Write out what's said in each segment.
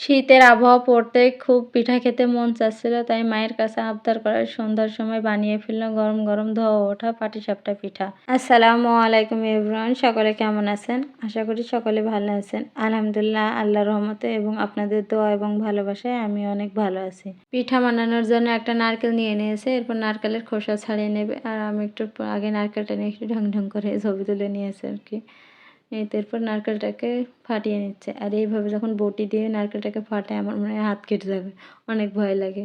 শীতের আবহাওয়া পড়তে খুব পিঠা খেতে মন চাচ্ছিল, তাই মায়ের কাছে আবদার করার সন্ধ্যার সময় বানিয়ে ফেললাম গরম গরম ধোয়া ওঠা পাটিসাপটা পিঠা। আসসালামু আলাইকুম এভরিওয়ান, সকলে কেমন আছেন? আশা করি সকলে ভালো আছেন। আলহামদুলিল্লাহ আল্লাহ রহমতে এবং আপনাদের দোয়া এবং ভালোবাসায় আমি অনেক ভালো আছি। পিঠা বানানোর জন্য একটা নারকেল নিয়ে নিয়েছে, এরপর নারকেলের খোসা ছাড়িয়ে নেবে। আর আমি একটু আগে নারকেলটা নিয়ে একটু ঢং ঢং করে ছবি তুলে নিয়েছে আর কি। এরপর নারকেলটাকে ফাটিয়ে নিচ্ছে। আর এইভাবে যখন বটি দিয়ে নারকেলটাকে ফাটায় আমার মনে হয় হাত কেটে যাবে। অনেক ভয় লাগে।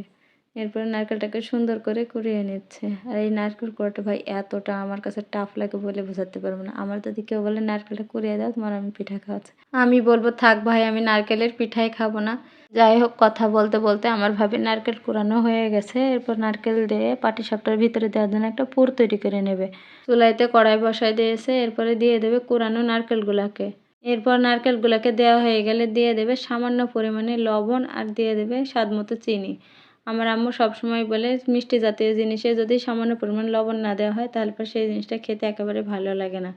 এরপরে নারকেলটাকে সুন্দর করে কুড়িয়ে নিচ্ছে। আর এই নারকেল কুড়াটা ভাই এতটা আমার কাছে টাফ লাগে বলে বোঝাতে পারব না। আমার যদি কেউ বলে, নারকেলটা কুড়িয়ে দাও, তোমার আমি পিঠা খাওয়াচ্ছি। আমি বলব, থাক ভাই, আমি নারকেলের পিঠাই খাব না। যাই হোক, কথা বলতে বলতে আমার ভাবে নারকেল কুড়ানো হয়ে গেছে। এরপর নারকেল দিয়ে পাটিসাপটার ভিতরে দেওয়ার জন্য একটা পুর তৈরি করে নেবে। চুলাইতে কড়াই বসাই দিয়েছে, এরপরে দিয়ে দেবে কুড়ানো নারকেলগুলাকে। এরপর নারকেলগুলোকে দেওয়া হয়ে গেলে দিয়ে দেবে সামান্য পরিমাণে লবণ আর দিয়ে দেবে স্বাদ মতো চিনি। আমার আম্মু সবসময় বলে, মিষ্টি জাতীয় জিনিসে যদি সামান্য পরিমাণ লবণ না দেওয়া হয়, তাহলে পর সেই জিনিসটা খেতে একেবারে ভালো লাগে না।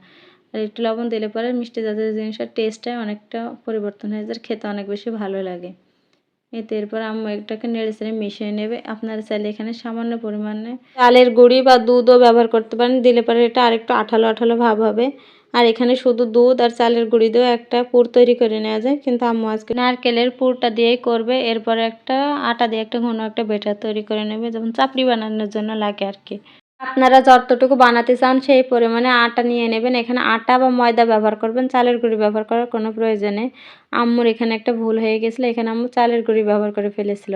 আর একটু লবণ দিলে পরে মিষ্টি জাতীয় জিনিসের টেস্টটাই অনেকটা পরিবর্তন হয়ে যায়, খেতে অনেক বেশি ভালো লাগে। এতে এরপর আম্মু এটাকে নেড়ে চেড়ে মিশিয়ে নেবে। আপনারা চাইলে এখানে সামান্য পরিমাণে চালের গুঁড়ি বা দুধও ব্যবহার করতে পারেন। দিলে পরে এটা আরেকটু আঠালো আঠালো ভাব হবে। আর এখানে শুধু দুধ আর চালের গুঁড়ি দিয়েও একটা পুর তৈরি করে নেওয়া যায়। কিন্তু আম্মু আজকে নারকেলের পুরটা দিয়েই করবে। এরপরে একটা আটা দিয়ে একটা ঘন একটা বেটার তৈরি করে নেবে, যেমন চাপড়ি বানানোর জন্য লাগে আর কি। আপনারা যতটুকু বানাতে চান সেই পরিমাণে আটা নিয়ে নেবেন। এখানে আটা বা ময়দা ব্যবহার করবেন, চালের গুঁড়ি ব্যবহার করার কোনো প্রয়োজনে আম্মুর এখানে একটা ভুল হয়ে গেছিল, এখানে আম্মু চালের গুঁড়ি ব্যবহার করে ফেলেছিল।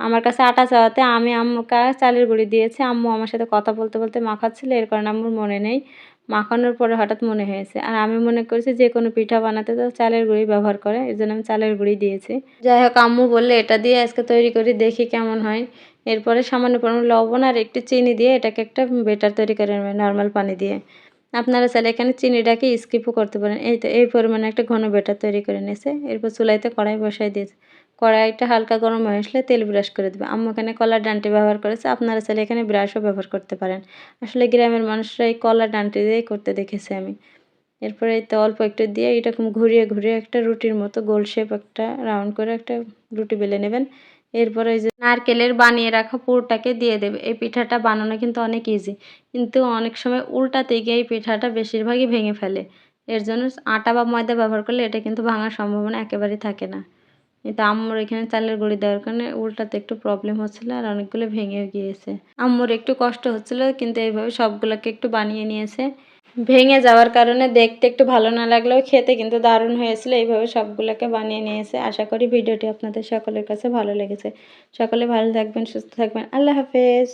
আমার কাছে আটা চাওয়াতে আমি আম্মুকে চালের গুঁড়ি দিয়েছি। আম্মু আমার সাথে কথা বলতে বলতে মাখাচ্ছিল, এর কারণে আম্মুর মনে নেই। মাখানোর পরে হঠাৎ মনে হয়েছে। আর আমি মনে করেছি যে কোনো পিঠা বানাতে তো চালের গুঁড়ি ব্যবহার করে এর জন্য আমি চালের গুঁড়ি দিয়েছি। যাই হোক, আম্মু বললে, এটা দিয়ে আজকে তৈরি করি, দেখি কেমন হয়। এরপরে সামান্য পরিমাণ লবণ আর একটু চিনি দিয়ে এটাকে একটা বেটার তৈরি করে নেবেন নর্মাল পানি দিয়ে। আপনারা চাইলে এখানে চিনিটাকে স্কিপও করতে পারেন। এই তো, এই পরিমাণে একটা ঘন বেটার তৈরি করে নিয়েছে। এরপর চুলাইতে কড়াই বসাই দিয়েছে। কড়াইটা হালকা গরম হয়ে আসলে তেল ব্রাশ করে দেবে। আম্মু এখানে কলার ডান্টি ব্যবহার করেছে, আপনারা চাইলে এখানে ব্রাশও ব্যবহার করতে পারেন। আসলে গ্রামের মানুষরা এই কলার ডান্টি দিয়েই করতে দেখেছি আমি। এরপরে এই তো অল্প একটু দিয়ে এরকম ঘুরিয়ে ঘুরিয়ে একটা রুটির মতো গোল শেপ একটা রাউন্ড করে একটা রুটি বেলে নেবেন। এরপরে এই যে নারকেলের বানিয়ে রাখা পুরটাকে দিয়ে দেবে। এই পিঠাটা বানানো কিন্তু অনেক ইজি কিন্তু অনেক সময় উল্টাতে গিয়ে এই পিঠাটা বেশিরভাগই ভেঙে ফেলে। এর জন্য আটা বা ময়দা ব্যবহার করলে এটা কিন্তু ভাঙার সম্ভাবনা একেবারেই থাকে না। কিন্তু আম্মুর এখানে চালের গুঁড়ি দেওয়ার কারণে উল্টাতে একটু প্রবলেম হচ্ছিল আর অনেকগুলো ভেঙে গিয়েছে। আম্মুর একটু কষ্ট হচ্ছিল কিন্তু এইভাবে সবগুলোকে একটু বানিয়ে নিয়েছে। ভেঙে যাওয়ার কারণে দেখতে একটু ভালো না লাগলেও খেতে কিন্তু দারুণ হয়েছিল। এইভাবে সবগুলোকে বানিয়ে নিয়েছে। আশা করি ভিডিওটি আপনাদের সকলের কাছে ভালো লেগেছে। সকলে ভালো থাকবেন, সুস্থ থাকবেন। আল্লাহ হাফেজ।